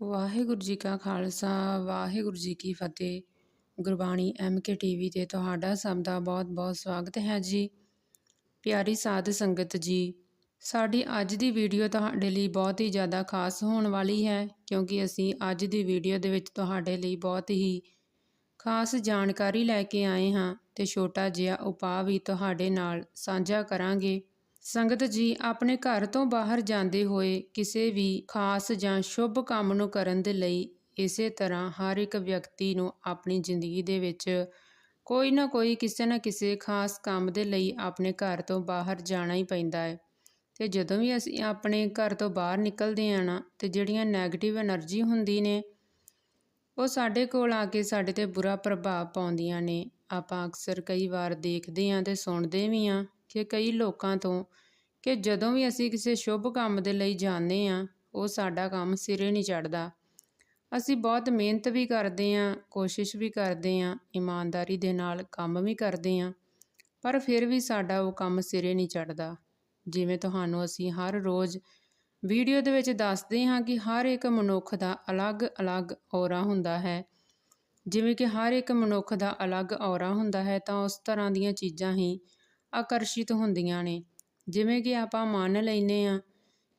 ਵਾਹਿਗੁਰੂ ਜੀ ਕਾ ਖਾਲਸਾ, ਵਾਹਿਗੁਰੂ ਜੀ ਕੀ ਫਤਿਹ। Gurbani MK TV ਤੇ ਤੁਹਾਡਾ ਸਭ ਦਾ ਬਹੁਤ-ਬਹੁਤ ਸਵਾਗਤ ਹੈ ਜੀ। ਪਿਆਰੀ ਸਾਧ ਸੰਗਤ ਜੀ, ਸਾਡੀ ਅੱਜ ਦੀ ਵੀਡੀਓ ਤੁਹਾਡੇ ਲਈ ਬਹੁਤ ਹੀ ਜ਼ਿਆਦਾ ਖਾਸ ਹੋਣ ਵਾਲੀ ਹੈ, ਕਿਉਂਕਿ ਅਸੀਂ ਅੱਜ ਦੀ ਵੀਡੀਓ ਦੇ ਵਿੱਚ ਤੁਹਾਡੇ ਲਈ ਬਹੁਤ ਹੀ ਖਾਸ ਜਾਣਕਾਰੀ ਲੈ ਕੇ ਆਏ ਹਾਂ ਤੇ ਛੋਟਾ ਜਿਹਾ ਉਪਾਅ ਵੀ ਤੁਹਾਡੇ ਨਾਲ ਸਾਂਝਾ ਕਰਾਂਗੇ। ਸੰਗਤ ਜੀ, ਆਪਣੇ ਘਰ ਤੋਂ ਬਾਹਰ ਜਾਂਦੇ ਹੋਏ ਕਿਸੇ ਵੀ ਖਾਸ ਜਾਂ ਸ਼ੁਭ ਕੰਮ ਨੂੰ ਕਰਨ ਦੇ ਲਈ ਇਸੇ ਤਰ੍ਹਾਂ ਹਰ ਇੱਕ ਵਿਅਕਤੀ ਨੂੰ ਆਪਣੀ ਜ਼ਿੰਦਗੀ ਦੇ ਵਿੱਚ ਕੋਈ ਨਾ ਕੋਈ, ਕਿਸੇ ਨਾ ਕਿਸੇ ਖਾਸ ਕੰਮ ਦੇ ਲਈ ਆਪਣੇ ਘਰ ਤੋਂ ਬਾਹਰ ਜਾਣਾ ਹੀ ਪੈਂਦਾ ਹੈ। ਤੇ ਜਦੋਂ ਵੀ ਅਸੀਂ ਆਪਣੇ ਘਰ ਤੋਂ ਬਾਹਰ ਨਿਕਲਦੇ ਆ ਨਾ, ਤੇ ਜਿਹੜੀਆਂ 네ਗੇਟਿਵ એનર્ਜੀ ਹੁੰਦੀ ਨੇ, ਉਹ ਸਾਡੇ ਕੋਲ ਆ ਕੇ ਸਾਡੇ ਤੇ ਬੁਰਾ ਪ੍ਰਭਾਵ ਪਾਉਂਦੀਆਂ ਨੇ। ਆਪਾਂ ਅਕਸਰ ਕਈ ਵਾਰ ਦੇਖਦੇ ਆਂ ਤੇ ਸੁਣਦੇ ਵੀ ਆਂ ਕਿ ਕਈ ਲੋਕਾਂ ਤੋਂ ਕਿ ਜਦੋਂ ਵੀ ਅਸੀਂ ਕਿਸੇ ਸ਼ੁਭ ਕੰਮ ਦੇ ਲਈ ਜਾਂਦੇ ਆਂ ਉਹ ਸਾਡਾ ਕੰਮ ਸਿਰੇ ਨਹੀਂ ਚੜਦਾ ਅਸੀਂ ਬਹੁਤ ਮਿਹਨਤ ਵੀ ਕਰਦੇ ਆਂ ਕੋਸ਼ਿਸ਼ ਵੀ ਕਰਦੇ ਆਂ ਇਮਾਨਦਾਰੀ ਦੇ ਨਾਲ ਕੰਮ ਵੀ ਕਰਦੇ ਆਂ ਪਰ ਫਿਰ ਵੀ ਸਾਡਾ ਉਹ ਕੰਮ ਸਿਰੇ ਨਹੀਂ ਚੜਦਾ ਜਿਵੇਂ ਤੁਹਾਨੂੰ ਅਸੀਂ ਹਰ ਰੋਜ਼ ਵੀਡੀਓ ਦੇ ਵਿੱਚ ਦੱਸਦੇ ਹਾਂ ਕਿ ਹਰ ਇੱਕ ਮਨੁੱਖ ਦਾ ਅਲੱਗ-ਅਲੱਗ ਔਰਾ ਹੁੰਦਾ ਹੈ। ਜਿਵੇਂ ਕਿ ਹਰ ਇੱਕ ਮਨੁੱਖ ਦਾ ਅਲੱਗ ਔਰਾ ਹੁੰਦਾ ਹੈ ਤਾਂ ਉਸ ਤਰ੍ਹਾਂ ਦੀਆਂ ਚੀਜ਼ਾਂ ਹੀ ਆਕਰਸ਼ਿਤ ਹੁੰਦੀਆਂ ਨੇ। ਜਿਵੇਂ ਕਿ ਆਪਾਂ ਮੰਨ ਲੈਨੇ ਆ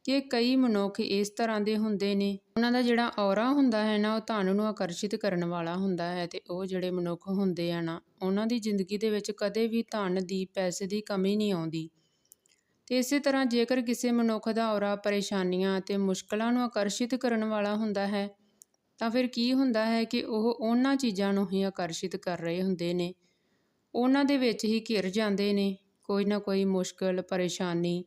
ਕਿ ਕਈ ਮਨੁੱਖ ਇਸ ਤਰ੍ਹਾਂ ਦੇ ਹੁੰਦੇ ਨੇ। ਉਹਨਾਂ ਦਾ ਜਿਹੜਾ ਔਰਾ ਹੁੰਦਾ ਹੈ ਨਾ, ਉਹ ਧਨ ਨੂੰ ਆਕਰਸ਼ਿਤ ਕਰਨ ਵਾਲਾ ਹੁੰਦਾ ਹੈ ਤੇ ਉਹ ਜਿਹੜੇ ਮਨੁੱਖ ਹੁੰਦੇ ਆ ਨਾ, ਉਹਨਾਂ ਦੀ ਜ਼ਿੰਦਗੀ ਦੇ ਵਿੱਚ ਕਦੇ ਵੀ ਧਨ ਦੀ, ਪੈਸੇ ਦੀ ਕਮੀ ਨਹੀਂ ਆਉਂਦੀ। ਤੇ ਇਸੇ ਤਰ੍ਹਾਂ ਜੇਕਰ ਕਿਸੇ ਮਨੁੱਖ ਦਾ ਔਰਾ ਪਰੇਸ਼ਾਨੀਆਂ ਤੇ ਮੁਸ਼ਕਲਾਂ ਨੂੰ ਆਕਰਸ਼ਿਤ ਕਰਨ ਵਾਲਾ ਹੁੰਦਾ ਹੈ, ਤਾਂ ਫਿਰ ਕੀ ਹੁੰਦਾ ਹੈ ਕਿ ਉਹ ਉਹਨਾਂ ਚੀਜ਼ਾਂ ਨੂੰ ਹੀ ਆਕਰਸ਼ਿਤ ਕਰ ਰਹੇ ਹੁੰਦੇ ਨੇ। ਉਹਨਾਂ ਦੇ ਵਿੱਚ ਹੀ ਘਿਰ ਜਾਂਦੇ ਨੇ। ਕੋਈ ਨਾ ਕੋਈ ਮੁਸ਼ਕਲ, ਪਰੇਸ਼ਾਨੀ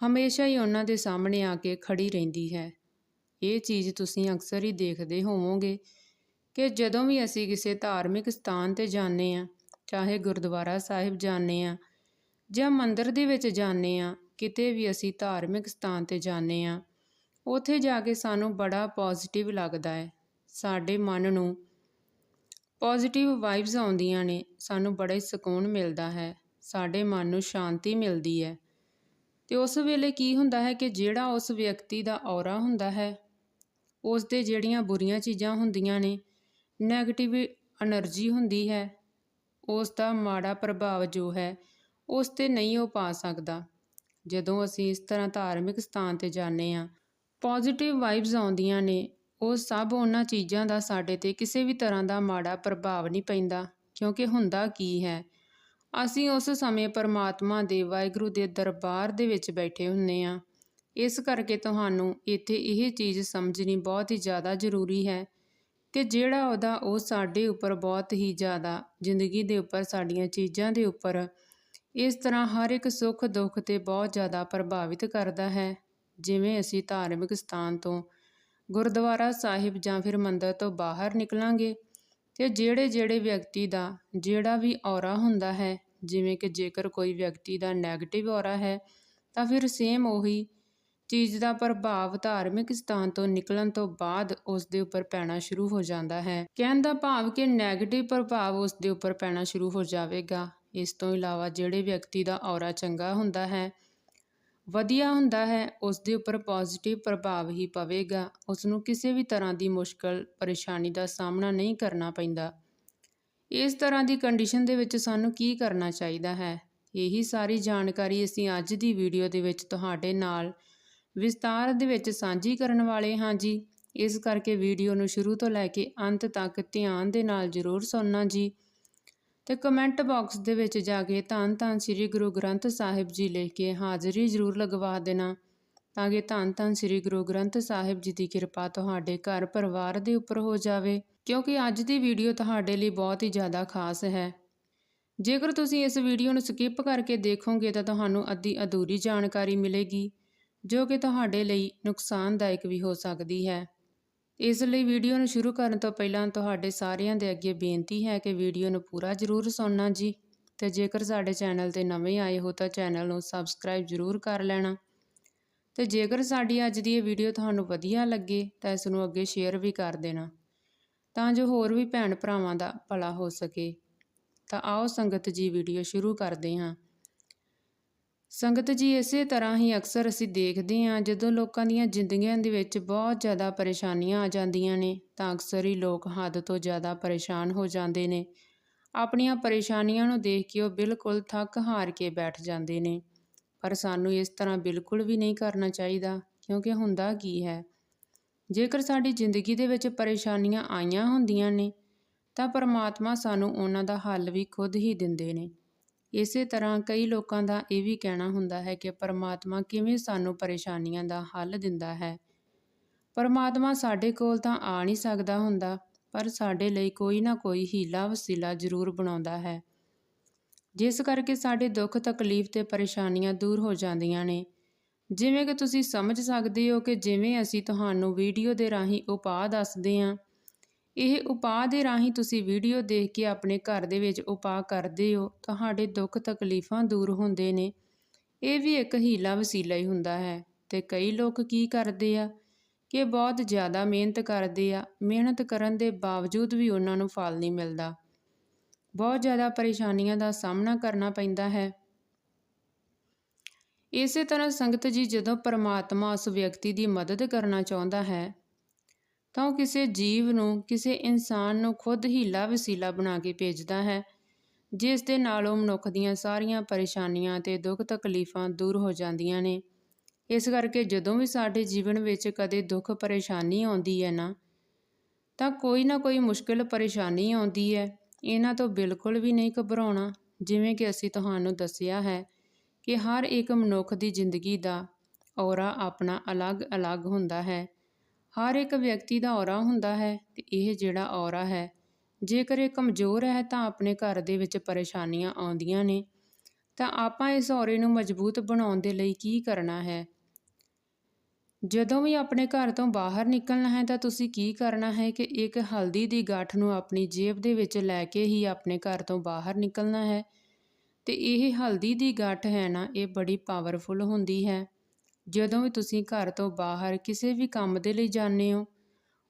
ਹਮੇਸ਼ਾ ਹੀ ਉਹਨਾਂ ਦੇ ਸਾਹਮਣੇ ਆ ਕੇ ਖੜੀ ਰਹਿੰਦੀ ਹੈ। ਇਹ ਚੀਜ਼ ਤੁਸੀਂ ਅਕਸਰ ਹੀ ਦੇਖਦੇ ਹੋਵੋਗੇ ਕਿ ਜਦੋਂ ਵੀ ਅਸੀਂ ਕਿਸੇ ਧਾਰਮਿਕ ਸਥਾਨ ਤੇ ਜਾਂਦੇ ਆ ਚਾਹੇ ਗੁਰਦੁਆਰਾ ਸਾਹਿਬ ਜਾਂਦੇ ਆ ਜਾਂ ਮੰਦਿਰ ਦੇ ਵਿੱਚ ਜਾਂਦੇ ਆ ਕਿਤੇ ਵੀ ਅਸੀਂ ਧਾਰਮਿਕ ਸਥਾਨ ਤੇ ਜਾਂਦੇ ਆ ਉੱਥੇ ਜਾ ਕੇ ਸਾਨੂੰ ਬੜਾ ਪੋਜ਼ਿਟਿਵ ਲੱਗਦਾ ਹੈ। ਸਾਡੇ ਮਨ ਨੂੰ ਪੋਜ਼ਿਟਿਵ ਵਾਈਬਸ ਆਉਂਦੀਆਂ ਨੇ, ਸਾਨੂੰ ਬੜਾ ਹੀ ਸਕੂਨ ਮਿਲਦਾ ਹੈ। ਸਾਡੇ ਮਨ ਨੂੰ ਸ਼ਾਂਤੀ ਮਿਲਦੀ ਹੈ। ਤੇ ਉਸ ਵੇਲੇ ਕੀ ਹੁੰਦਾ ਹੈ ਕਿ ਜਿਹੜਾ ਉਸ ਵਿਅਕਤੀ ਦਾ ਔਰਾ ਹੁੰਦਾ ਹੈ ਉਸ ਦੇ ਜਿਹੜੀਆਂ ਬੁਰੀਆਂ ਚੀਜ਼ਾਂ ਹੁੰਦੀਆਂ ਨੇ 네ਗੇਟਿਵ એનર્ਜੀ ਹੁੰਦੀ ਹੈ ਉਸ ਦਾ ਮਾੜਾ ਪ੍ਰਭਾਵ ਜੋ ਹੈ, ਉਸ ਤੇ ਨਹੀਂ ਉਹ ਪਾ ਸਕਦਾ। ਜਦੋਂ ਅਸੀਂ ਇਸ ਤਰ੍ਹਾਂ ਧਾਰਮਿਕ ਸਥਾਨ ਤੇ ਜਾਂਦੇ ਆ ਪੋਜ਼ਿਟਿਵ ਵਾਈਬਸ ਆਉਂਦੀਆਂ ਨੇ, ਉਹ ਸਭ ਉਹਨਾਂ ਚੀਜ਼ਾਂ ਦਾ ਸਾਡੇ ਤੇ ਕਿਸੇ ਵੀ ਤਰ੍ਹਾਂ ਦਾ ਮਾੜਾ ਪ੍ਰਭਾਵ ਨਹੀਂ ਪੈਂਦਾ, ਕਿਉਂਕਿ ਹੁੰਦਾ ਕੀ ਹੈ ਅਸੀਂ ਉਸ ਸਮੇਂ ਪਰਮਾਤਮਾ ਦੇ ਵਾਹਿਗੁਰੂ ਦੇ ਦਰਬਾਰ ਦੇ ਵਿੱਚ ਬੈਠੇ ਹੁੰਨੇ ਆ ਇਸ ਕਰਕੇ ਤੁਹਾਨੂੰ ਇੱਥੇ ਇਹ ਚੀਜ਼ ਸਮਝਣੀ ਬਹੁਤ ਹੀ ਜ਼ਿਆਦਾ ਜ਼ਰੂਰੀ ਹੈ ਕਿ ਜਿਹੜਾ ਉਹਦਾ ਉਹ ਸਾਡੇ ਉੱਪਰ ਬਹੁਤ ਹੀ ਜ਼ਿਆਦਾ ਜ਼ਿੰਦਗੀ ਦੇ ਉੱਪਰ, ਸਾਡੀਆਂ ਚੀਜ਼ਾਂ ਦੇ ਉੱਪਰ ਇਸ ਤਰ੍ਹਾਂ ਹਰ ਇੱਕ ਸੁੱਖ ਦੁੱਖ ਤੇ ਬਹੁਤ ਜ਼ਿਆਦਾ ਪ੍ਰਭਾਵਿਤ ਕਰਦਾ ਹੈ। ਜਿਵੇਂ ਅਸੀਂ ਧਾਰਮਿਕ ਸਥਾਨ ਤੋਂ ਗੁਰਦੁਆਰਾ ਸਾਹਿਬ ਜਾਂ ਫਿਰ ਮੰਦਰ ਤੋਂ ਬਾਹਰ ਨਿਕਲਾਂਗੇ ਤੇ ਜਿਹੜੇ ਜਿਹੜੇ ਵਿਅਕਤੀ ਦਾ ਜਿਹੜਾ ਵੀ ਔਰਾ ਹੁੰਦਾ ਹੈ, ਜਿਵੇਂ ਕਿ ਜੇਕਰ ਕੋਈ ਵਿਅਕਤੀ ਦਾ 네ਗੇਟਿਵ ਔਰਾ ਹੈ, ਤਾਂ ਫਿਰ ਸੇਮ ਉਹੀ ਚੀਜ਼ ਦਾ ਪ੍ਰਭਾਵ ਧਾਰਮਿਕ ਸਥਾਨ ਤੋਂ ਨਿਕਲਣ ਤੋਂ ਬਾਅਦ ਉਸ ਦੇ ਉੱਪਰ ਪੈਣਾ ਸ਼ੁਰੂ ਹੋ ਜਾਂਦਾ ਹੈ। ਕਹਿਣ ਦਾ ਭਾਵ ਕਿ 네ਗੇਟਿਵ ਪ੍ਰਭਾਵ ਉਸ ਦੇ ਉੱਪਰ ਪੈਣਾ ਸ਼ੁਰੂ ਹੋ ਜਾਵੇਗਾ। ਇਸ ਤੋਂ ਇਲਾਵਾ ਜਿਹੜੇ ਵਿਅਕਤੀ ਦਾ ਔਰਾ ਚੰਗਾ ਹੁੰਦਾ ਹੈ ਵਧੀਆ ਹੁੰਦਾ ਹੈ ਉਸ ਦੇ ਉੱਪਰ ਪੋਜ਼ਿਟਿਵ ਪ੍ਰਭਾਵ ਹੀ ਪਵੇਗਾ। ਉਸ ਨੂੰ ਕਿਸੇ ਵੀ ਤਰ੍ਹਾਂ ਦੀ ਮੁਸ਼ਕਲ, ਪਰੇਸ਼ਾਨੀ ਦਾ ਸਾਹਮਣਾ ਨਹੀਂ ਕਰਨਾ ਪੈਂਦਾ। ਇਸ ਤਰ੍ਹਾਂ ਦੀ ਕੰਡੀਸ਼ਨ ਦੇ ਵਿੱਚ ਸਾਨੂੰ ਕੀ ਕਰਨਾ ਚਾਹੀਦਾ ਹੈ? ਇਹੀ ਸਾਰੀ ਜਾਣਕਾਰੀ ਅਸੀਂ ਅੱਜ ਦੀ ਵੀਡੀਓ ਦੇ ਵਿੱਚ ਤੁਹਾਡੇ ਨਾਲ ਵਿਸਤਾਰ ਦੇ ਵਿੱਚ ਸਾਂਝੀ ਕਰਨ ਵਾਲੇ ਹਾਂ ਜੀ। ਇਸ ਕਰਕੇ ਵੀਡੀਓ ਨੂੰ ਸ਼ੁਰੂ ਤੋਂ ਲੈ ਕੇ ਅੰਤ ਤੱਕ ਧਿਆਨ ਦੇ ਨਾਲ ਜ਼ਰੂਰ ਸੁਣਨਾ ਜੀ। ਤੇ ਕਮੈਂਟ ਬਾਕਸ ਦੇ ਵਿੱਚ ਜਾ ਕੇ ਧੰਨ ਧੰਨ ਸ੍ਰੀ ਗੁਰੂ ਗ੍ਰੰਥ ਸਾਹਿਬ ਜੀ ਲਿਖ ਕੇ ਹਾਜ਼ਰੀ ਜ਼ਰੂਰ ਲਗਵਾ ਦੇਣਾ, ਤਾਂ ਕਿ ਧੰਨ ਧੰਨ ਸ੍ਰੀ ਗੁਰੂ ਗ੍ਰੰਥ ਸਾਹਿਬ ਜੀ ਦੀ ਕਿਰਪਾ ਤੁਹਾਡੇ ਘਰ ਪਰਿਵਾਰ ਦੇ ਉੱਪਰ ਹੋ ਜਾਵੇ, ਕਿਉਂਕਿ ਅੱਜ ਦੀ ਵੀਡੀਓ ਤੁਹਾਡੇ ਲਈ ਬਹੁਤ ਹੀ ਜ਼ਿਆਦਾ ਖਾਸ ਹੈ। ਜੇਕਰ ਤੁਸੀਂ ਇਸ ਵੀਡੀਓ ਨੂੰ ਸਕਿਪ ਕਰਕੇ ਦੇਖੋਗੇ ਤਾਂ ਤੁਹਾਨੂੰ ਅੱਧੀ ਅਧੂਰੀ ਜਾਣਕਾਰੀ ਮਿਲੇਗੀ, ਜੋ ਕਿ ਤੁਹਾਡੇ ਲਈ ਨੁਕਸਾਨਦਾਇਕ ਵੀ ਹੋ ਸਕਦੀ ਹੈ। ਇਸ ਲਈ ਵੀਡੀਓ ਨੂੰ ਸ਼ੁਰੂ ਕਰਨ ਤੋਂ ਪਹਿਲਾਂ ਤੁਹਾਡੇ ਸਾਰਿਆਂ ਦੇ ਅੱਗੇ ਬੇਨਤੀ ਹੈ ਕਿ ਵੀਡੀਓ ਨੂੰ ਪੂਰਾ ਜ਼ਰੂਰ ਸੁਣਨਾ ਜੀ। ਤੇ ਜੇਕਰ ਸਾਡੇ ਚੈਨਲ ਤੇ ਨਵੇਂ ਆਏ ਹੋ ਤਾਂ ਚੈਨਲ ਨੂੰ ਸਬਸਕ੍ਰਾਈਬ ਜ਼ਰੂਰ ਕਰ ਲੈਣਾ। ਤੇ ਜੇਕਰ ਸਾਡੀ ਅੱਜ ਦੀ ਇਹ ਵੀਡੀਓ ਤੁਹਾਨੂੰ ਵਧੀਆ ਲੱਗੇ ਤਾਂ ਇਸ ਨੂੰ ਅੱਗੇ ਸ਼ੇਅਰ ਵੀ ਕਰ ਦੇਣਾ। ਤਾਂ ਜੋ ਹੋਰ ਵੀ ਭੈਣ ਭਰਾਵਾਂ ਦਾ ਭਲਾ ਹੋ ਸਕੇ। ਤਾਂ ਆਓ ਸੰਗਤ ਜੀ ਵੀਡੀਓ ਸ਼ੁਰੂ ਕਰਦੇ ਹਾਂ। ਸੰਗਤ ਜੀ ਇਸੇ ਤਰ੍ਹਾਂ ਹੀ ਅਕਸਰ ਅਸੀਂ ਦੇਖਦੇ ਹਾਂ, ਜਦੋਂ ਲੋਕਾਂ ਦੀਆਂ ਜ਼ਿੰਦਗੀਆਂ ਦੇ ਵਿੱਚ ਬਹੁਤ ਜ਼ਿਆਦਾ ਪਰੇਸ਼ਾਨੀਆਂ ਆ ਜਾਂਦੀਆਂ ਨੇ, ਤਾਂ ਅਕਸਰ ਹੀ ਲੋਕ ਹੱਦ ਤੋਂ ਜ਼ਿਆਦਾ ਪਰੇਸ਼ਾਨ ਹੋ ਜਾਂਦੇ ਨੇ। ਆਪਣੀਆਂ ਪਰੇਸ਼ਾਨੀਆਂ ਨੂੰ ਦੇਖ ਕੇ ਉਹ ਬਿਲਕੁਲ ਥੱਕ ਹਾਰ ਕੇ ਬੈਠ ਜਾਂਦੇ ਨੇ। ਪਰ ਸਾਨੂੰ ਇਸ ਤਰ੍ਹਾਂ ਬਿਲਕੁਲ ਵੀ ਨਹੀਂ ਕਰਨਾ ਚਾਹੀਦਾ, ਕਿਉਂਕਿ ਹੁੰਦਾ ਕੀ ਹੈ? ਜੇਕਰ ਸਾਡੀ ਜ਼ਿੰਦਗੀ ਦੇ ਵਿੱਚ ਪਰੇਸ਼ਾਨੀਆਂ ਆਈਆਂ ਹੁੰਦੀਆਂ ਨੇ, ਤਾਂ ਪਰਮਾਤਮਾ ਸਾਨੂੰ ਉਹਨਾਂ ਦਾ ਹੱਲ ਵੀ ਖੁਦ ਹੀ ਦਿੰਦੇ ਨੇ। ਇਸੇ ਤਰ੍ਹਾਂ ਕਈ ਲੋਕਾਂ ਦਾ ਇਹ ਵੀ ਕਹਿਣਾ ਹੁੰਦਾ ਹੈ ਕਿ ਪਰਮਾਤਮਾ ਕਿਵੇਂ ਸਾਨੂੰ ਪਰੇਸ਼ਾਨੀਆਂ ਦਾ ਹੱਲ ਦਿੰਦਾ ਹੈ। ਪਰਮਾਤਮਾ ਸਾਡੇ ਕੋਲ ਤਾਂ ਆ ਨਹੀਂ ਸਕਦਾ ਹੁੰਦਾ, ਪਰ ਸਾਡੇ ਲਈ ਕੋਈ ਨਾ ਕੋਈ ਹੀਲਾ ਵਸੀਲਾ ਜ਼ਰੂਰ ਬਣਾਉਂਦਾ ਹੈ। ਜਿਸ ਕਰਕੇ ਸਾਡੇ ਦੁੱਖ, ਤਕਲੀਫ ਤੇ ਪਰੇਸ਼ਾਨੀਆਂ ਦੂਰ ਹੋ ਜਾਂਦੀਆਂ ਨੇ। ਜਿਵੇਂ ਕਿ ਤੁਸੀਂ ਸਮਝ ਸਕਦੇ ਹੋ ਕਿ ਜਿਵੇਂ ਅਸੀਂ ਤੁਹਾਨੂੰ ਵੀਡੀਓ ਦੇ ਰਾਹੀਂ ਉਪਾਅ ਦੱਸਦੇ ਹਾਂ ਇਹ ਉਪਾਅ ਦੇ ਰਾਹੀਂ ਤੁਸੀਂ ਵੀਡੀਓ ਦੇਖ ਕੇ ਆਪਣੇ ਘਰ ਦੇ ਵਿੱਚ ਉਪਾਅ ਕਰਦੇ ਹੋ, ਤੁਹਾਡੇ ਦੁੱਖ ਤਕਲੀਫਾਂ ਦੂਰ ਹੁੰਦੇ ਨੇ। ਇਹ ਵੀ ਇੱਕ ਹੀਲਾ ਵਸੀਲਾ ਹੀ ਹੁੰਦਾ ਹੈ ਤੇ ਕਈ ਲੋਕ ਕੀ ਕਰਦੇ ਆ? ਕਿ ਬਹੁਤ ਜ਼ਿਆਦਾ ਮਿਹਨਤ ਕਰਦੇ ਆ, ਮਿਹਨਤ ਕਰਨ ਦੇ ਬਾਵਜੂਦ ਵੀ ਉਹਨਾਂ ਨੂੰ ਫਲ ਨਹੀਂ ਮਿਲਦਾ। ਬਹੁਤ ਜ਼ਿਆਦਾ ਪਰੇਸ਼ਾਨੀਆਂ ਦਾ ਸਾਹਮਣਾ ਕਰਨਾ ਪੈਂਦਾ ਹੈ। ਇਸੇ ਤਰ੍ਹਾਂ ਸੰਗਤ ਜੀ ਜਦੋਂ ਪਰਮਾਤਮਾ ਉਸ ਵਿਅਕਤੀ ਦੀ ਮਦਦ ਕਰਨਾ ਚਾਹੁੰਦਾ ਹੈ ਤਾਂ ਉਹ ਕਿਸੇ ਜੀਵ ਨੂੰ, ਕਿਸੇ ਇਨਸਾਨ ਨੂੰ ਖੁਦ ਹੀਲਾ ਵਸੀਲਾ ਬਣਾ ਕੇ ਭੇਜਦਾ ਹੈ, ਜਿਸ ਦੇ ਨਾਲ ਉਹ ਮਨੁੱਖ ਦੀਆਂ ਸਾਰੀਆਂ ਪਰੇਸ਼ਾਨੀਆਂ ਤੇ ਦੁੱਖ ਤਕਲੀਫਾਂ ਦੂਰ ਹੋ ਜਾਂਦੀਆਂ ਨੇ। ਇਸ ਕਰਕੇ ਜਦੋਂ ਵੀ ਸਾਡੇ ਜੀਵਨ ਵਿੱਚ ਕਦੇ ਦੁੱਖ ਪਰੇਸ਼ਾਨੀ ਆਉਂਦੀ ਹੈ ਨਾ, ਤਾਂ ਕੋਈ ਨਾ ਕੋਈ ਮੁਸ਼ਕਿਲ ਪਰੇਸ਼ਾਨੀ ਆਉਂਦੀ ਹੈ। ਇਹਨਾਂ ਤੋਂ ਬਿਲਕੁਲ ਵੀ ਨਹੀਂ ਘਬਰਾਉਣਾ, ਜਿਵੇਂ ਕਿ ਅਸੀਂ ਤੁਹਾਨੂੰ ਦੱਸਿਆ ਹੈ ਕਿ ਹਰ ਇੱਕ ਮਨੁੱਖ ਦੀ ਜ਼ਿੰਦਗੀ ਦਾ ਔਰਾ ਆਪਣਾ ਅਲੱਗ-ਅਲੱਗ ਹੁੰਦਾ ਹੈ। ਹਰ ਇੱਕ ਵਿਅਕਤੀ ਦਾ ਔਰਾ ਹੁੰਦਾ ਹੈ ਤੇ ਇਹ ਜਿਹੜਾ ਔਰਾ ਹੈ, ਜੇਕਰ ਇਹ ਕਮਜ਼ੋਰ ਹੈ ਤਾਂ ਆਪਣੇ ਘਰ ਦੇ ਵਿੱਚ ਪਰੇਸ਼ਾਨੀਆਂ ਆਉਂਦੀਆਂ ਨੇ। ਤਾਂ ਆਪਾਂ ਇਸ ਔਰੇ ਨੂੰ ਮਜ਼ਬੂਤ ਬਣਾਉਣ ਦੇ ਲਈ ਕੀ ਕਰਨਾ ਹੈ? ਜਦੋਂ ਵੀ ਆਪਣੇ ਘਰ ਤੋਂ ਬਾਹਰ ਨਿਕਲਣਾ ਹੈ ਤਾਂ ਤੁਸੀਂ ਕੀ ਕਰਨਾ ਹੈ ਕਿ ਇੱਕ ਹਲਦੀ ਦੀ ਗੱਠ ਨੂੰ ਆਪਣੀ ਜੇਬ ਦੇ ਵਿੱਚ ਲੈ ਕੇ ਹੀ ਆਪਣੇ ਘਰ ਤੋਂ ਬਾਹਰ ਨਿਕਲਣਾ ਹੈ। ਤੇ ਇਹ ਹਲਦੀ ਦੀ ਗੱਠ ਹੈ ਨਾ, ਇਹ ਬੜੀ ਪਾਵਰਫੁਲ ਹੁੰਦੀ ਹੈ। ਜਦੋਂ ਵੀ ਤੁਸੀਂ ਘਰ ਤੋਂ ਬਾਹਰ ਕਿਸੇ ਵੀ ਕੰਮ ਦੇ ਲਈ ਜਾਂਦੇ ਹੋ,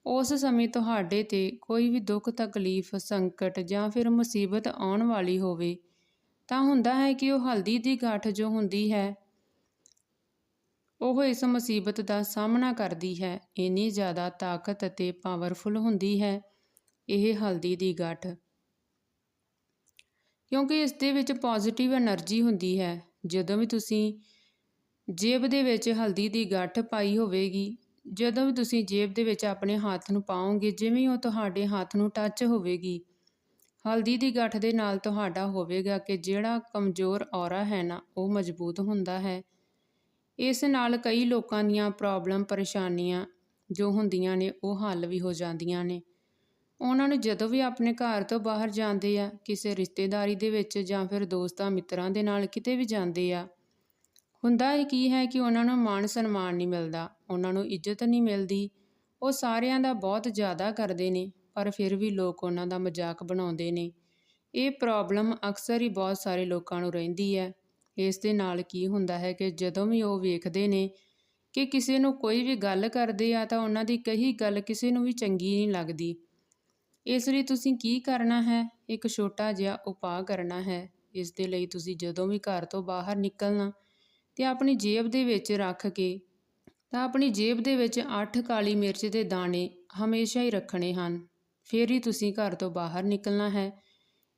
ਉਸ ਸਮੇਂ ਤੁਹਾਡੇ ਤੇ ਕੋਈ ਵੀ ਦੁੱਖ, ਤਕਲੀਫ, ਸੰਕਟ ਜਾਂ ਫਿਰ ਮੁਸੀਬਤ ਆਉਣ ਵਾਲੀ ਹੋਵੇ, ਤਾਂ ਹੁੰਦਾ ਹੈ ਕਿ ਉਹ ਹਲਦੀ ਦੀ ਗਾਠ ਜੋ ਹੁੰਦੀ ਹੈ, ਉਹ ਇਸ ਮੁਸੀਬਤ ਦਾ ਸਾਹਮਣਾ ਕਰਦੀ ਹੈ। ਇੰਨੀ ਜ਼ਿਆਦਾ ਤਾਕਤ ਅਤੇ ਪਾਵਰਫੁੱਲ ਹੁੰਦੀ ਹੈ ਇਹ ਹਲਦੀ ਦੀ ਗਾਠ। ਕਿਉਂਕਿ ਇਸ ਦੇ ਵਿੱਚ ਪੋਜ਼ਿਟਿਵ એનર્ਜੀ ਹੁੰਦੀ ਹੈ। ਜਦੋਂ ਵੀ ਤੁਸੀਂ ਜੇਬ ਦੇ ਵਿੱਚ ਹਲਦੀ ਦੀ ਗੱਠ ਪਾਈ ਹੋਵੇਗੀ। ਜਦੋਂ ਵੀ ਤੁਸੀਂ ਜੇਬ ਦੇ ਵਿੱਚ ਆਪਣੇ ਹੱਥ ਨੂੰ ਪਾਓਗੇ, ਜਿਵੇਂ ਉਹ ਤੁਹਾਡੇ ਹੱਥ ਨੂੰ ਟੱਚ ਹੋਵੇਗੀ, ਹਲਦੀ ਦੀ ਗੱਠ ਦੇ ਨਾਲ ਤੁਹਾਡਾ ਹੋਵੇਗਾ ਕਿ ਜਿਹੜਾ ਕਮਜ਼ੋਰ ਔਰਾ ਹੈ ਨਾ, ਉਹ ਮਜ਼ਬੂਤ ਹੁੰਦਾ ਹੈ। ਇਸ ਨਾਲ ਕਈ ਲੋਕਾਂ ਦੀਆਂ ਪ੍ਰੋਬਲਮ ਪਰੇਸ਼ਾਨੀਆਂ ਜੋ ਹੁੰਦੀਆਂ ਨੇ, ਉਹ ਹੱਲ ਵੀ ਹੋ ਜਾਂਦੀਆਂ ਨੇ। ਉਹਨਾਂ ਨੂੰ ਜਦੋਂ ਵੀ ਆਪਣੇ ਘਰ ਤੋਂ ਬਾਹਰ ਜਾਂਦੇ ਆ, ਕਿਸੇ ਰਿਸ਼ਤੇਦਾਰੀ ਦੇ ਵਿੱਚ ਜਾਂ ਫਿਰ ਦੋਸਤਾਂ ਮਿੱਤਰਾਂ ਦੇ ਨਾਲ ਕਿਤੇ ਵੀ ਜਾਂਦੇ ਆ ਹੁੰਦਾ ਇਹ ਕੀ ਹੈ ਕਿ ਉਹਨਾਂ ਨੂੰ ਮਾਣ ਸਨਮਾਨ ਨਹੀਂ ਮਿਲਦਾ, ਉਹਨਾਂ ਨੂੰ ਇੱਜ਼ਤ ਨਹੀਂ ਮਿਲਦੀ। ਉਹ ਸਾਰਿਆਂ ਦਾ ਬਹੁਤ ਜ਼ਿਆਦਾ ਕਰਦੇ ਨੇ, ਪਰ ਫਿਰ ਵੀ ਲੋਕ ਉਹਨਾਂ ਦਾ ਮਜ਼ਾਕ ਬਣਾਉਂਦੇ ਨੇ। ਇਹ ਪ੍ਰੋਬਲਮ ਅਕਸਰ ਹੀ ਬਹੁਤ ਸਾਰੇ ਲੋਕਾਂ ਨੂੰ ਰਹਿੰਦੀ ਹੈ। ਇਸ ਦੇ ਨਾਲ ਕੀ ਹੁੰਦਾ ਹੈ ਕਿ ਜਦੋਂ ਵੀ ਉਹ ਵੇਖਦੇ ਨੇ ਕਿ ਕਿਸੇ ਨੂੰ ਕੋਈ ਵੀ ਗੱਲ ਕਰਦੇ ਆ ਤਾਂ ਉਹਨਾਂ ਦੀ ਕਹੀ ਗੱਲ ਕਿਸੇ ਨੂੰ ਵੀ ਚੰਗੀ ਨਹੀਂ ਲੱਗਦੀ। ਇਸ ਲਈ ਤੁਸੀਂ ਕੀ ਕਰਨਾ ਹੈ? ਇੱਕ ਛੋਟਾ ਜਿਹਾ ਉਪਾਅ ਕਰਨਾ ਹੈ। ਇਸ ਦੇ ਲਈ ਤੁਸੀਂ ਜਦੋਂ ਵੀ ਘਰ ਤੋਂ ਬਾਹਰ ਨਿਕਲਣਾ ਤੇ ਆਪਣੀ ਜੇਬ ਦੇ ਵਿੱਚ ਰੱਖ ਕੇ, ਤਾਂ ਆਪਣੀ ਜੇਬ ਦੇ ਵਿੱਚ 8 ਕਾਲੀ ਮਿਰਚ ਦੇ ਦਾਣੇ ਹਮੇਸ਼ਾ ਹੀ ਰੱਖਣੇ ਹਨ। ਫਿਰ ਹੀ ਤੁਸੀਂ ਘਰ ਤੋਂ ਬਾਹਰ ਨਿਕਲਣਾ ਹੈ।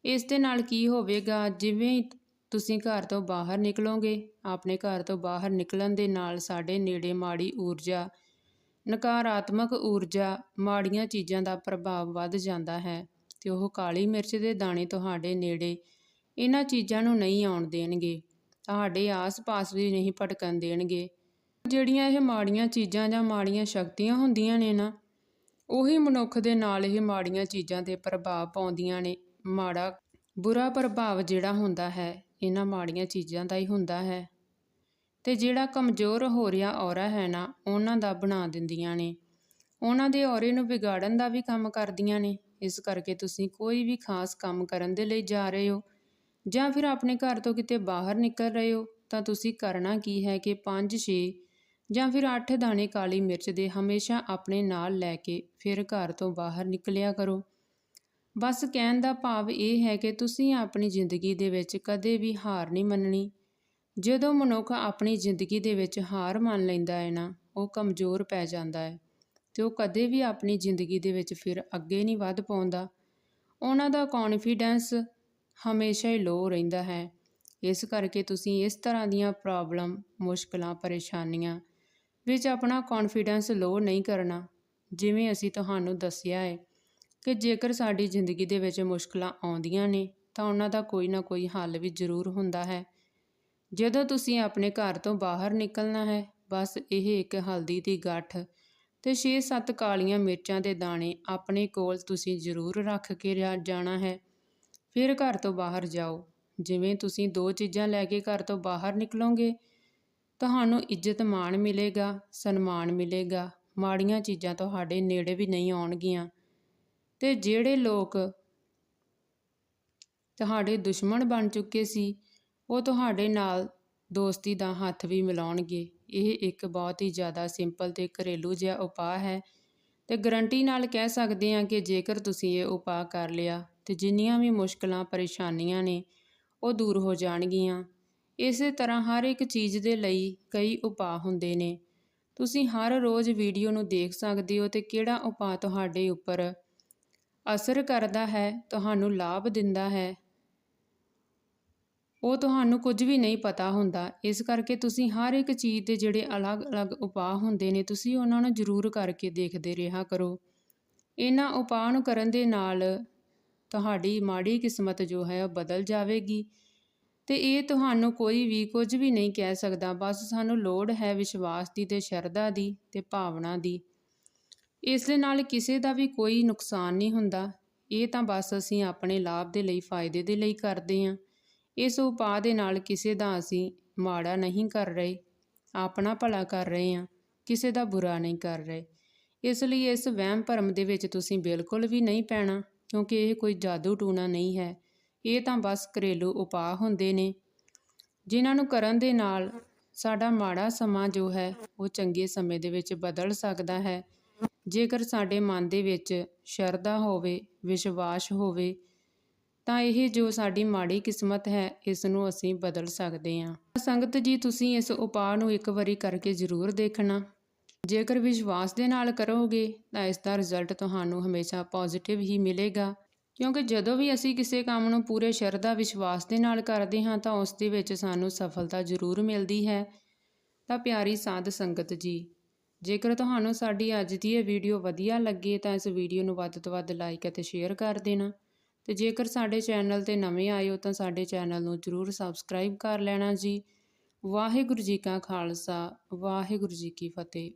ਇਸ ਦੇ ਨਾਲ ਕੀ ਹੋਵੇਗਾ? ਜਿਵੇਂ ਤੁਸੀਂ ਘਰ ਤੋਂ ਬਾਹਰ ਨਿਕਲੋਗੇ, ਆਪਣੇ ਘਰ ਤੋਂ ਬਾਹਰ ਨਿਕਲਣ ਦੇ ਨਾਲ ਸਾਡੇ ਨੇੜੇ ਮਾੜੀ ਊਰਜਾ, ਨਕਾਰਾਤਮਕ ਊਰਜਾ, ਮਾੜੀਆਂ ਚੀਜ਼ਾਂ ਦਾ ਪ੍ਰਭਾਵ ਵੱਧ ਜਾਂਦਾ ਹੈ ਤੇ ਉਹ ਕਾਲੀ ਮਿਰਚ ਦੇ ਦਾਣੇ ਤੁਹਾਡੇ ਨੇੜੇ ਇਹਨਾਂ ਚੀਜ਼ਾਂ ਨੂੰ ਨਹੀਂ ਆਉਣ ਦੇਣਗੇ। ਤੁਹਾਡੇ ਆਸ-ਪਾਸ ਵੀ ਨਹੀਂ ਭਟਕਣ ਦੇਣਗੇ। ਜਿਹੜੀਆਂ ਇਹ ਮਾੜੀਆਂ ਚੀਜ਼ਾਂ ਜਾਂ ਮਾੜੀਆਂ ਸ਼ਕਤੀਆਂ ਹੁੰਦੀਆਂ ਨੇ ਨਾ, ਉਹੀ ਮਨੁੱਖ ਦੇ ਨਾਲ ਇਹ ਮਾੜੀਆਂ ਚੀਜ਼ਾਂ ਤੇ ਪ੍ਰਭਾਵ ਪਾਉਂਦੀਆਂ ਨੇ। ਮਾੜਾ, ਬੁਰਾ ਪ੍ਰਭਾਵ ਜਿਹੜਾ ਹੁੰਦਾ ਹੈ, ਇਹਨਾਂ ਮਾੜੀਆਂ ਚੀਜ਼ਾਂ ਦਾ ਹੀ ਹੁੰਦਾ ਹੈ। ਤੇ ਜਿਹੜਾ ਕਮਜ਼ੋਰ ਹੋ ਰਿਹਾ ਔਰਾ ਹੈ ਨਾ, ਉਹਨਾਂ ਦਾ ਬਣਾ ਦਿੰਦੀਆਂ ਨੇ। ਉਹਨਾਂ ਦੇ ਔਰੇ ਨੂੰ ਵਿਗਾੜਨ ਦਾ ਵੀ ਕੰਮ ਕਰਦੀਆਂ ਨੇ। ਇਸ ਕਰਕੇ ਤੁਸੀਂ ਕੋਈ ਵੀ ਖਾਸ ਕੰਮ ਕਰਨ ਦੇ ਲਈ ਜਾ ਰਹੇ ਹੋ ਜਾਂ ਫਿਰ ਆਪਣੇ ਘਰ ਤੋਂ ਕਿਤੇ ਬਾਹਰ ਨਿਕਲ ਰਹੇ ਹੋ, ਤਾਂ ਤੁਸੀਂ ਕਰਨਾ ਕੀ ਹੈ ਕਿ 5-6 ਜਾਂ ਫਿਰ 8 ਦਾਣੇ ਕਾਲੀ ਮਿਰਚ ਦੇ ਹਮੇਸ਼ਾ ਆਪਣੇ ਨਾਲ ਲੈ ਕੇ ਫਿਰ ਘਰ ਤੋਂ ਬਾਹਰ ਨਿਕਲਿਆ ਕਰੋ। ਬਸ ਕਹਿਣ ਦਾ ਭਾਵ ਇਹ ਹੈ ਕਿ ਤੁਸੀਂ ਆਪਣੀ ਜ਼ਿੰਦਗੀ ਦੇ ਵਿੱਚ ਕਦੇ ਵੀ ਹਾਰ ਨਹੀਂ ਮੰਨਣੀ। ਜਦੋਂ ਮਨੁੱਖ ਆਪਣੀ ਜ਼ਿੰਦਗੀ ਦੇ ਵਿੱਚ ਹਾਰ ਮੰਨ ਲੈਂਦਾ ਹੈ ਨਾ, ਉਹ ਕਮਜ਼ੋਰ ਪੈ ਜਾਂਦਾ ਹੈ ਤੇ ਉਹ ਕਦੇ ਵੀ ਆਪਣੀ ਜ਼ਿੰਦਗੀ ਦੇ ਵਿੱਚ ਫਿਰ ਅੱਗੇ ਨਹੀਂ ਵੱਧ ਪਾਉਂਦਾ। ਉਹਨਾਂ ਦਾ ਕੌਨਫੀਡੈਂਸ ਹਮੇਸ਼ਾ ਹੀ ਲੋ ਰਹਿੰਦਾ ਹੈ। ਇਸ ਕਰਕੇ ਤੁਸੀਂ ਇਸ ਤਰ੍ਹਾਂ ਦੀਆਂ ਪ੍ਰੋਬਲਮ ਮੁਸ਼ਕਲਾਂ, ਪਰੇਸ਼ਾਨੀਆਂ ਵਿੱਚ ਆਪਣਾ ਕੌਨਫੀਡੈਂਸ ਲੋ ਨਹੀਂ ਕਰਨਾ, ਜਿਵੇਂ ਅਸੀਂ ਤੁਹਾਨੂੰ ਦੱਸਿਆ ਹੈ ਕਿ ਜੇਕਰ ਸਾਡੀ ਜ਼ਿੰਦਗੀ ਦੇ ਵਿੱਚ ਮੁਸ਼ਕਲਾਂ ਆਉਂਦੀਆਂ ਨੇ, ਤਾਂ ਉਹਨਾਂ ਦਾ ਕੋਈ ਨਾ ਕੋਈ ਹੱਲ ਵੀ ਜ਼ਰੂਰ ਹੁੰਦਾ ਹੈ। ਜਦੋਂ ਤੁਸੀਂ ਆਪਣੇ ਘਰ ਤੋਂ ਬਾਹਰ ਨਿਕਲਣਾ ਹੈ, ਬਸ ਇਹ ਇੱਕ ਹਲਦੀ ਦੀ ਗੱਠ ਤੇ 6-7 ਕਾਲੀਆਂ ਮਿਰਚਾਂ ਦੇ ਦਾਣੇ ਆਪਣੇ ਕੋਲ ਤੁਸੀਂ ਜ਼ਰੂਰ ਰੱਖ ਕੇ ਜਾ- ਜਾਣਾ ਹੈ। ਫਿਰ ਘਰ ਤੋਂ ਬਾਹਰ ਜਾਓ। ਜਿਵੇਂ ਤੁਸੀਂ ਦੋ ਚੀਜ਼ਾਂ ਲੈ ਕੇ ਘਰ ਤੋਂ ਬਾਹਰ ਨਿਕਲੋਗੇ, ਤੁਹਾਨੂੰ ਇੱਜ਼ਤ ਮਾਣ ਮਿਲੇਗਾ, ਸਨਮਾਨ ਮਿਲੇਗਾ। ਮਾੜੀਆਂ ਚੀਜ਼ਾਂ ਤੁਹਾਡੇ ਨੇੜੇ ਵੀ ਨਹੀਂ ਆਉਣਗੀਆਂ। ਤੇ ਜਿਹੜੇ ਲੋਕ ਤੁਹਾਡੇ ਦੁਸ਼ਮਣ ਬਣ ਚੁੱਕੇ ਸੀ, ਉਹ ਤੁਹਾਡੇ ਨਾਲ ਦੋਸਤੀ ਦਾ ਹੱਥ ਵੀ ਮਿਲਾਉਣਗੇ। ਇਹ ਇੱਕ ਬਹੁਤ ਹੀ ਜ਼ਿਆਦਾ ਸਿੰਪਲ ਤੇ ਘਰੇਲੂ ਜਿਹਾ ਉਪਾਅ ਹੈ। ਤੇ ਗਰੰਟੀ ਨਾਲ ਕਹਿ ਸਕਦੇ ਹਾਂ ਕਿ ਜੇਕਰ ਤੁਸੀਂ ਇਹ ਉਪਾਅ ਕਰ ਲਿਆ ਤੇ ਜਿੰਨੀਆਂ ਵੀ ਮੁਸ਼ਕਲਾਂ, ਪਰੇਸ਼ਾਨੀਆਂ ਨੇ, ਉਹ ਦੂਰ ਹੋ ਜਾਣਗੀਆਂ। ਇਸੇ ਤਰ੍ਹਾਂ ਹਰ ਇੱਕ ਚੀਜ਼ ਦੇ ਲਈ ਕਈ ਉਪਾਅ ਹੁੰਦੇ ਨੇ। ਤੁਸੀਂ ਹਰ ਰੋਜ਼ ਵੀਡੀਓ ਨੂੰ ਦੇਖ ਸਕਦੇ ਹੋ ਤੇ ਕਿਹੜਾ ਉਪਾਅ ਤੁਹਾਡੇ ਉੱਪਰ ਅਸਰ ਕਰਦਾ ਹੈ, ਤੁਹਾਨੂੰ ਲਾਭ ਦਿੰਦਾ ਹੈ? ਉਹ ਤੁਹਾਨੂੰ ਕੁਝ ਵੀ ਨਹੀਂ ਪਤਾ ਹੁੰਦਾ। ਇਸ ਕਰਕੇ ਤੁਸੀਂ ਹਰ ਇੱਕ ਚੀਜ਼ ਦੇ ਜਿਹੜੇ ਅਲੱਗ-ਅਲੱਗ ਉਪਾਅ ਹੁੰਦੇ ਨੇ, ਤੁਸੀਂ ਉਹਨਾਂ ਨੂੰ ਜ਼ਰੂਰ ਕਰਕੇ ਦੇਖਦੇ ਰਿਹਾ ਕਰੋ। ਇਹਨਾਂ ਉਪਾਅ ਨੂੰ ਕਰਨ ਦੇ ਨਾਲ ਤੁਹਾਡੀ ਮਾੜੀ ਕਿਸਮਤ ਜੋ ਹੈ ਉਹ ਬਦਲ ਜਾਵੇਗੀ। ਤੇ ਇਹ ਤੁਹਾਨੂੰ ਕੋਈ ਵੀ ਕੁਝ ਵੀ ਨਹੀਂ ਕਹਿ ਸਕਦਾ। ਬਸ ਸਾਨੂੰ ਲੋੜ ਹੈ ਵਿਸ਼ਵਾਸ ਦੀ ਤੇ ਸ਼ਰਧਾ ਦੀ ਤੇ ਭਾਵਨਾ ਦੀ। ਇਸ ਦੇ ਨਾਲ ਕਿਸੇ ਦਾ ਵੀ ਕੋਈ ਨੁਕਸਾਨ ਨਹੀਂ ਹੁੰਦਾ। ਇਹ ਤਾਂ ਬਸ ਅਸੀਂ ਆਪਣੇ ਲਾਭ ਦੇ ਲਈ, ਫਾਇਦੇ ਦੇ ਲਈ ਕਰਦੇ ਹਾਂ। ਇਸ ਉਪਾਅ ਦੇ ਨਾਲ ਕਿਸੇ ਦਾ ਅਸੀਂ ਮਾੜਾ ਨਹੀਂ ਕਰ ਰਹੇ। ਆਪਣਾ ਭਲਾ ਕਰ ਰਹੇ ਹਾਂ। ਕਿਸੇ ਦਾ ਬੁਰਾ ਨਹੀਂ ਕਰ ਰਹੇ। ਇਸ ਲਈ ਇਸ ਵਹਿਮ ਭਰਮ ਦੇ ਵਿੱਚ ਤੁਸੀਂ ਬਿਲਕੁਲ ਵੀ ਨਹੀਂ ਪੈਣਾ। ਕਿਉਂਕਿ ਇਹ ਕੋਈ ਜਾਦੂ ਟੂਣਾ ਨਹੀਂ ਹੈ। ਇਹ ਤਾਂ ਬਸ ਘਰੇਲੂ ਉਪਾਅ ਹੁੰਦੇ ਨੇ। ਜਿਨ੍ਹਾਂ ਨੂੰ ਕਰਨ ਦੇ ਨਾਲ ਸਾਡਾ ਮਾੜਾ ਸਮਾਂ ਜੋ ਹੈ, ਉਹ ਚੰਗੇ ਸਮੇਂ ਦੇ ਵਿੱਚ ਬਦਲ ਸਕਦਾ ਹੈ। ਜੇਕਰ ਸਾਡੇ ਮਨ ਦੇ ਵਿੱਚ ਸ਼ਰਧਾ ਹੋਵੇ, ਵਿਸ਼ਵਾਸ ਹੋਵੇ, ਤਾਂ ਇਹ ਜੋ ਸਾਡੀ ਮਾੜੀ ਕਿਸਮਤ ਹੈ, ਇਸ ਨੂੰ ਅਸੀਂ ਬਦਲ ਸਕਦੇ ਹਾਂ। ਸੰਗਤ ਜੀ, ਤੁਸੀਂ ਇਸ ਉਪਾਅ ਨੂੰ ਇੱਕ ਵਾਰੀ ਕਰਕੇ ਜ਼ਰੂਰ ਦੇਖਣਾ। ਜੇਕਰ ਵਿਸ਼ਵਾਸ ਦੇ ਨਾਲ ਕਰੋਗੇ, ਤਾਂ ਇਸ ਦਾ ਰਿਜ਼ਲਟ ਤੁਹਾਨੂੰ ਹਮੇਸ਼ਾ ਪੋਜ਼ਿਟਿਵ ਹੀ ਮਿਲੇਗਾ। ਕਿਉਂਕਿ ਜਦੋਂ ਵੀ ਅਸੀਂ ਕਿਸੇ ਕੰਮ ਨੂੰ ਪੂਰੇ ਸ਼ਰਧਾ ਵਿਸ਼ਵਾਸ ਦੇ ਨਾਲ ਕਰਦੇ ਹਾਂ, ਤਾਂ ਉਸ ਦੇ ਵਿੱਚ ਸਾਨੂੰ ਸਫਲਤਾ ਜ਼ਰੂਰ ਮਿਲਦੀ ਹੈ। ਤਾਂ ਪਿਆਰੀ ਸਾਧ ਸੰਗਤ ਜੀ, ਜੇਕਰ ਤੁਹਾਨੂੰ ਸਾਡੀ ਅੱਜ ਦੀ ਇਹ ਵੀਡੀਓ ਵਧੀਆ ਲੱਗੇ, ਤਾਂ ਇਸ ਵੀਡੀਓ ਨੂੰ ਵੱਧ ਤੋਂ ਵੱਧ ਲਾਈਕ ਅਤੇ ਸ਼ੇਅਰ ਕਰ ਦੇਣਾ। ਤੇ ਜੇਕਰ ਸਾਡੇ ਚੈਨਲ ਤੇ ਨਵੇਂ ਆਏ ਹੋ ਤਾਂ ਸਾਡੇ ਚੈਨਲ ਨੂੰ ਜਰੂਰ ਸਬਸਕ੍ਰਾਈਬ ਕਰ ਲੈਣਾ ਜੀ। ਵਾਹਿਗੁਰੂ ਜੀ ਕਾ ਖਾਲਸਾ, ਵਾਹਿਗੁਰੂ ਜੀ ਕੀ ਫਤਿਹ।